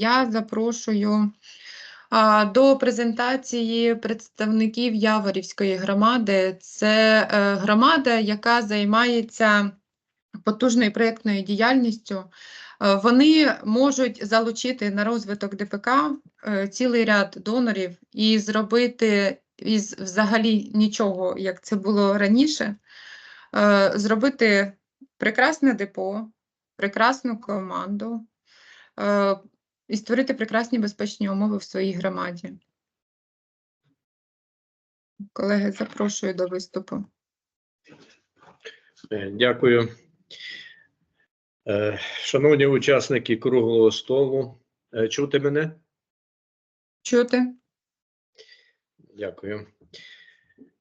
я запрошую до презентації представників Яворівської громади. Це е, громада, яка займається потужною проєктною діяльністю. Е, Вони можуть залучити на розвиток ДПК е, цілий ряд донорів і зробити із взагалі нічого, як це було раніше, зробити прекрасне депо, прекрасну команду і створити прекрасні безпечні умови в своїй громаді. Колеги, запрошую до виступу. Е, Дякую. Е, Шановні учасники круглого столу, е, чути мене? Чути? Дякую.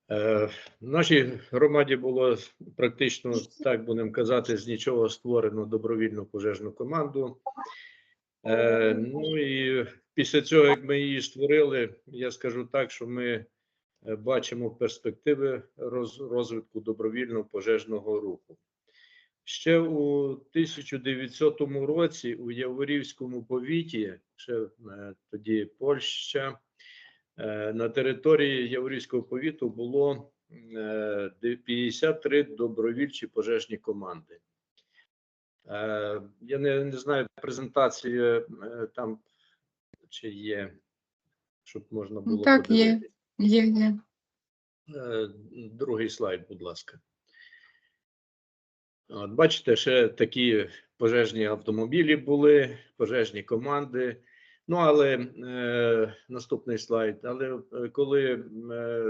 В нашій громаді було практично, так будемо казати, з нічого створено добровільну пожежну команду. Е, Ну і після цього, як ми її створили, я скажу так, що ми е, бачимо перспективи роз- розвитку добровільного пожежного руху. Ще у 1900 році у Яворівському повіті, ще е, тоді Польща, е, на території Яворівського повіту було е, де- 53 добровільчі пожежні команди. Е, Я не, не знаю, презентація е, там чи є, щоб можна було Так, є. Є, є. Е, Другий слайд, будь ласка. От, бачите, ще такі пожежні автомобілі були, пожежні команди. Ну, але е, наступний слайд. Але коли е,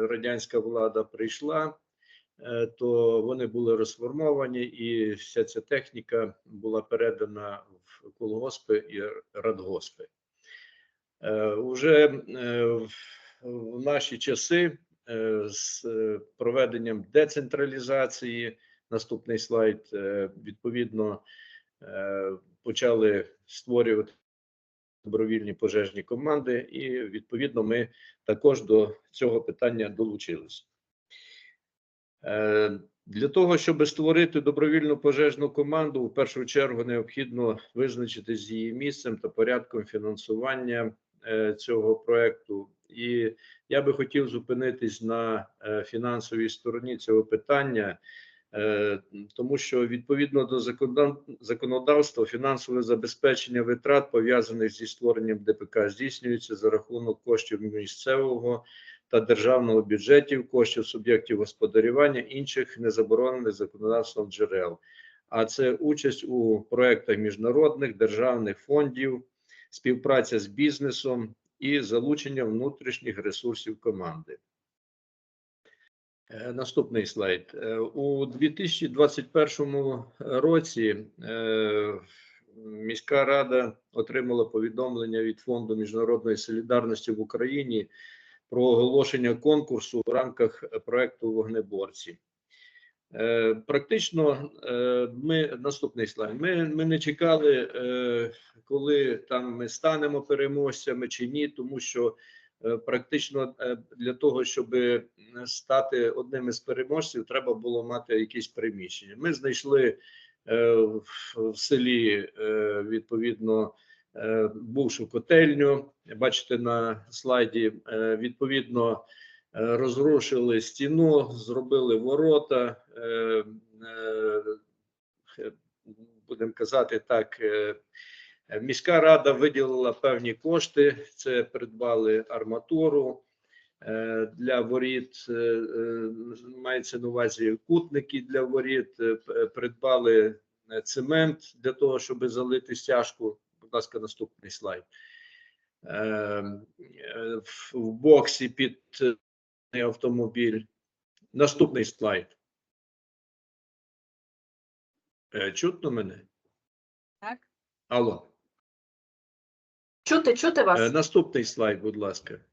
радянська влада прийшла, то вони були розформовані, і вся ця техніка була передана в колгоспи і радгоспи. Е, уже е, в, наші часи е, з е, проведенням децентралізації. Наступний слайд. е, Відповідно, е, почали створювати добровільні пожежні команди, і відповідно ми також до цього питання долучилися. Е, Для того, щоб створити добровільну пожежну команду, в першу чергу необхідно визначитись з її місцем та порядком фінансування е, цього проекту. І я би хотів зупинитись на е, фінансовій стороні цього питання, тому що відповідно до законодавства фінансове забезпечення витрат пов'язаних зі створенням ДПК здійснюється за рахунок коштів місцевого та державного бюджетів, коштів суб'єктів господарювання інших незаборонених законодавством джерел. А це участь у проектах міжнародних державних фондів, співпраця з бізнесом і залучення внутрішніх ресурсів команди. Е, Наступний слайд. Е, У 2021 році е, міська рада отримала повідомлення від Фонду міжнародної солідарності в Україні про оголошення конкурсу в рамках проекту Вогнеборці. Е, Практично е, ми наступний слайд. Ми, ми не чекали, е, коли там ми станемо переможцями чи ні, тому що е, практично е, для того, щоб стати одним із переможців, треба було мати якісь приміщення. Ми знайшли е, в, селі е, відповідно е, бувшу котельню. Бачите на слайді, е, відповідно. е, Розрушили стіну, зробили ворота, е, е, е, будемо казати так. е, е, Міська рада виділила певні кошти. Це придбали арматуру е, для воріт. е, е, Мається на увазі кутники для воріт. е, придбали е, цемент для того, щоб залити стяжку. Будь ласка, наступний слайд. Е, е, В боксі під е, автомобіль. Наступний слайд. Е, Чутно мене? Так. Алло. Чути, чути вас? Наступний слайд, будь ласка.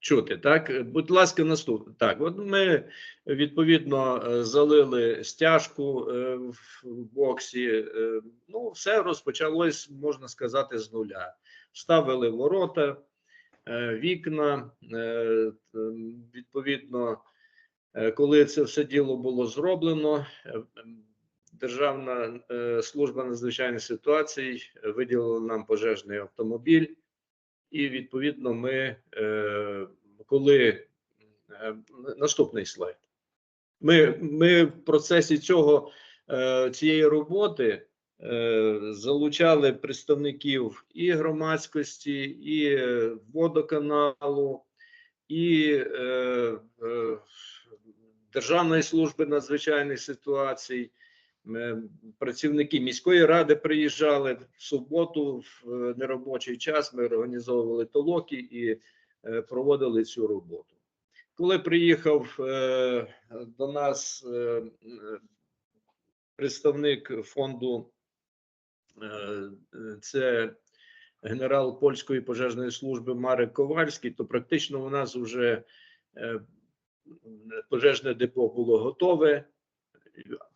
Чути, так? Будь ласка, наступний. Так, от ми відповідно е, залили стяжку е, в боксі. Е, Ну, все розпочалось, можна сказати, з нуля. Вставили ворота, вікна. Відповідно, коли це все діло було зроблено, Державна служба надзвичайних ситуацій виділила нам пожежний автомобіль, і відповідно ми, е, коли е, наступний слайд, ми, ми в процесі цього е, цієї роботи залучали представників і громадськості, і водоканалу, і Державної служби надзвичайних ситуацій. Е, Працівники міської ради приїжджали в суботу в е, неробочий час. Ми організовували толоки і е, проводили цю роботу. Коли приїхав до нас представник фонду, це генерал польської пожежної служби Марек Ковальський, то практично у нас вже пожежне депо було готове.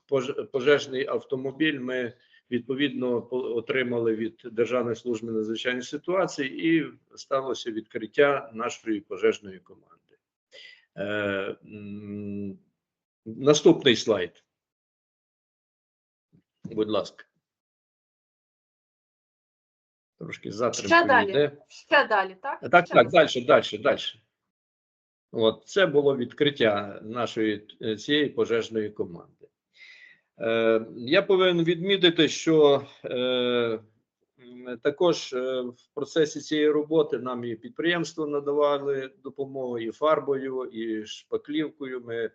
Пож- Пожежний автомобіль ми відповідно отримали від Державної служби надзвичайних ситуацій, і сталося відкриття нашої пожежної команди. Е, наступний слайд. Будь ласка. Трошки Ще затримкою далі. йде. Ще далі, так? Так, Ще так, далі, далі, далі. От це було відкриття нашої е, цієї пожежної команди. Е, я повинен відмітити, що е, також е, в процесі цієї роботи нам і підприємства надавали допомогу і фарбою, і шпаклівкою. Ми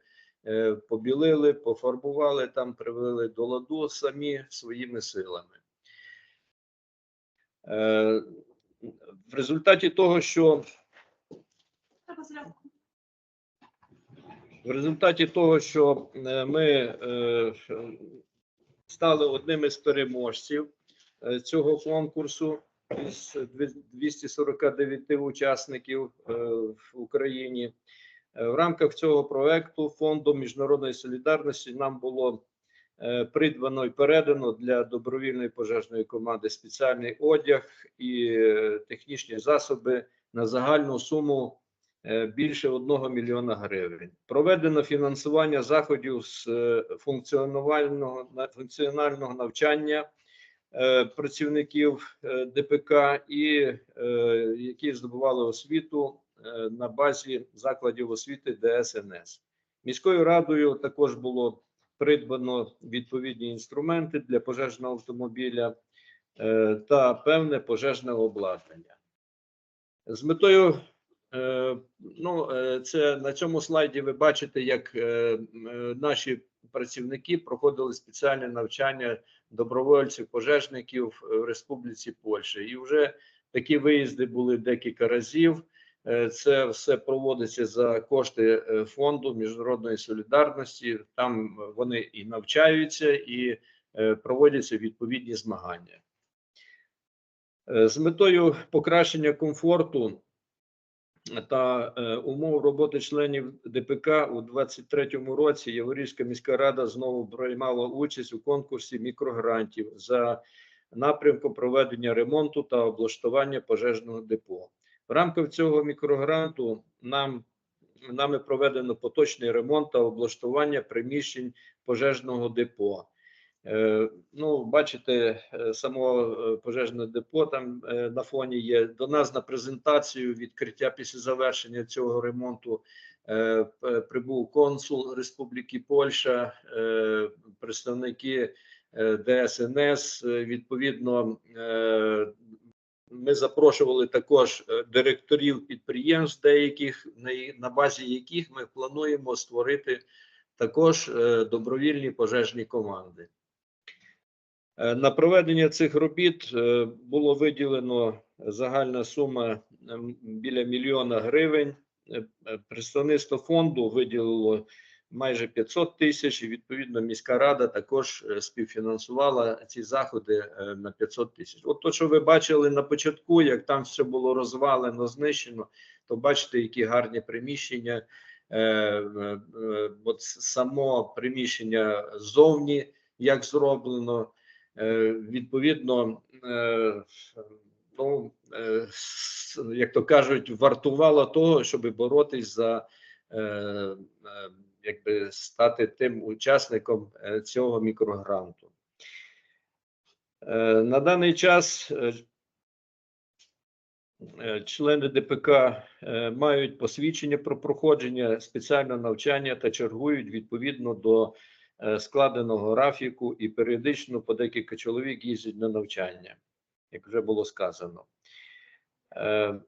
побілили, пофарбували там, привели до ладу самі своїми силами. В результаті того, що. В результаті того, що е, ми е, стали одним із переможців е, цього конкурсу із дві- 249 учасників в Україні. В рамках цього проекту фонду міжнародної солідарності нам було придбано і передано для добровільної пожежної команди спеціальний одяг і технічні засоби на загальну суму більше 1 мільйона гривень. Проведено фінансування заходів з е, функціонального функціонального навчання е, працівників е, ДПК, і е, які здобували освіту е, на базі закладів освіти ДСНС. Міською радою також було придбано відповідні інструменти для пожежного автомобіля е, та певне пожежне обладнання. З метою Е, Ну, е, це на цьому слайді ви бачите, як е, е, наші працівники проходили спеціальне навчання добровольців, пожежників в Республіці Польща. І вже такі виїзди були декілька разів. Е, Це все проводиться за кошти е, фонду міжнародної солідарності. Там вони і навчаються, і е, проводяться відповідні змагання. Е, З метою покращення комфорту та е, умов роботи членів ДПК у 2023 році Яворівська міська рада знову приймала участь у конкурсі мікрогрантів за напрямком проведення ремонту та облаштування пожежного депо. В рамках цього мікрогранту нам нами проведено поточний ремонт та облаштування приміщень пожежного депо. Е, Ну, бачите, е, само е, пожежне депо там на фоні є. До нас на презентацію відкриття після завершення цього ремонту прибув консул Республіки Польща, представники ДСНС. Відповідно, ми запрошували також директорів підприємств, деяких на, базі яких ми плануємо створити також добровільні пожежні команди. Е, На проведення цих робіт е, було виділено загальна сума ем, біля мільйона гривень. Е, Представництво фонду виділило майже 500 тисяч, і відповідно міська рада також співфінансувала ці заходи на 500 тисяч. От то, що ви бачили на початку, як там все було розвалено, знищено, то бачите, які гарні приміщення. От само приміщення ззовні, як зроблено. Е, Відповідно, е, ну, е, як то кажуть, вартувало того, щоб боротись за якби стати тим учасником цього мікрогранту. На даний час члени ДПК мають посвідчення про проходження спеціального навчання та чергують відповідно до складеного графіку і періодично по декілька чоловік їздять на навчання, як вже було сказано. Е,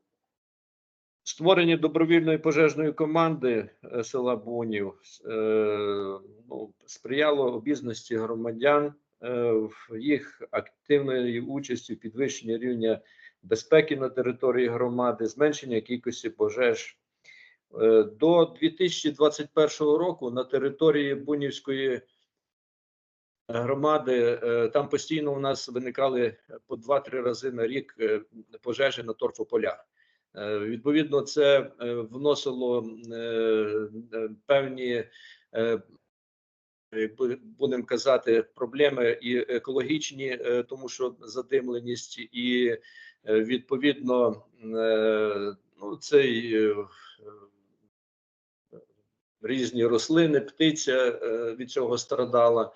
Створення добровільної пожежної команди е, села Бунів е, ну, сприяло обізнаності громадян е, в їх активної участі в підвищенні рівня безпеки на території громади, зменшення кількості пожеж. Е, До 2021 року на території Бунівської громади е, там постійно у нас виникали по 2-3 рази на рік е, пожежі на торфополях. Відповідно, це вносило певні, будемо казати, проблеми і екологічні, тому що задимленість, і відповідно ну, цей різні рослини, птиця е, від цього страдала.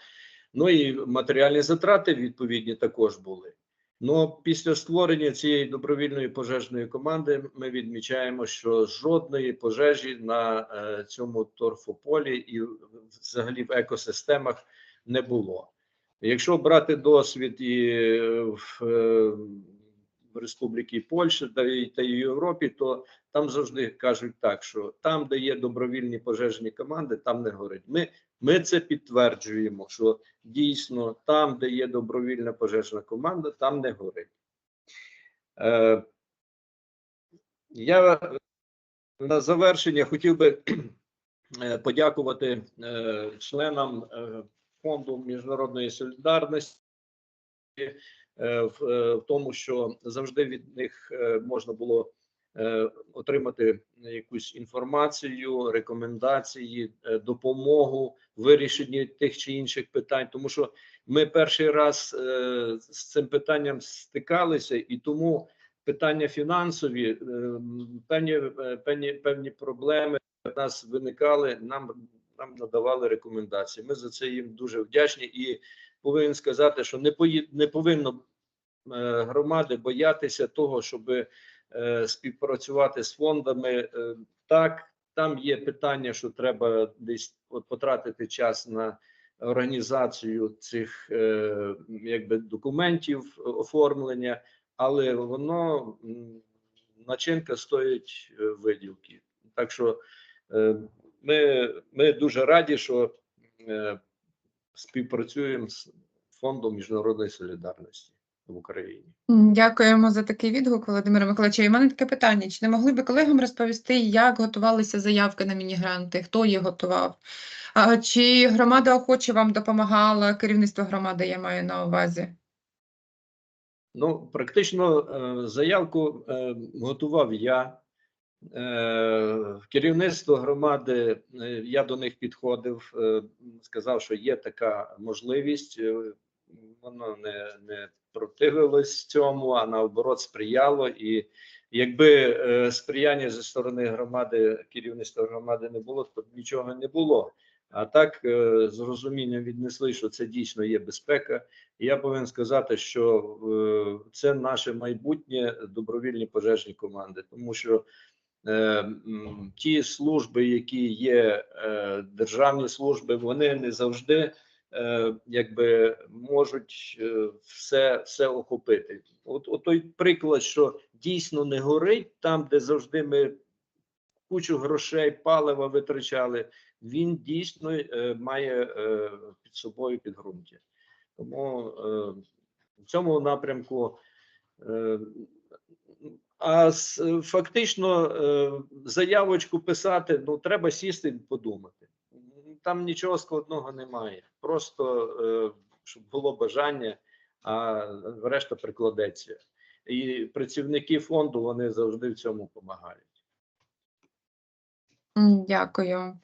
Ну і матеріальні затрати відповідні також були. Ну, після створення цієї добровільної пожежної команди ми відмічаємо, що жодної пожежі на е, цьому торфополі і взагалі в екосистемах не було. Якщо брати досвід і е, в, Республіки Польща та й Європі, то там завжди кажуть так, що там, де є добровільні пожежні команди, там не горить. Ми, ми це підтверджуємо, що дійсно там, де є добровільна пожежна команда, там не горить. Е, я на завершення хотів би е, подякувати е, членам е, фонду міжнародної солідарності в, е, тому, що завжди від них е, можна було е, отримати якусь інформацію, рекомендації, е, допомогу в вирішенні тих чи інших питань, тому що ми перший раз е, з цим питанням стикалися, і тому питання фінансові, е, певні, е, певні, певні проблеми в нас виникали. Нам нам надавали рекомендації. Ми за це їм дуже вдячні і повинен сказати, що не пої, не повинно е, громади боятися того, щоб е, співпрацювати з фондами. Е, так, там є питання, що треба десь от потратити час на організацію цих якби документів оформлення, але воно начинка стоїть виділки. Так що ми, ми дуже раді, що співпрацюємо з фондом міжнародної солідарності в Україні. Дякуємо за такий відгук, Володимире Миколаївичу. І в мене таке питання: чи не могли би колегам розповісти, як готувалися заявки на міні-гранти, хто їх готував? А, чи громада охоче вам допомагала, керівництво громади, я маю на увазі? Ну, практично е, заявку е, готував я. Е, Керівництво громади, е, я до них підходив, е, сказав, що є така можливість. Воно не, не противилось цьому, а наоборот сприяло. І якби сприяння зі сторони громади, керівництва громади не було, то б нічого не було. А так з розумінням віднесли, що це дійсно є безпека. І я повинен сказати, що це наше майбутнє добровільні пожежні команди, тому що ті служби, які є е, державні служби, вони не завжди е, якби можуть е, все, все охопити. От, от той приклад, що дійсно не горить там, де завжди ми кучу грошей, палива витрачали, він дійсно е, має е, під собою підґрунтя. Тому е, в цьому напрямку. Е, а с- фактично е, заявочку писати, ну треба сісти і подумати. Там нічого складного немає. Просто е, щоб було бажання, а решта прикладеться. І працівники фонду вони завжди в цьому допомагають. Дякую.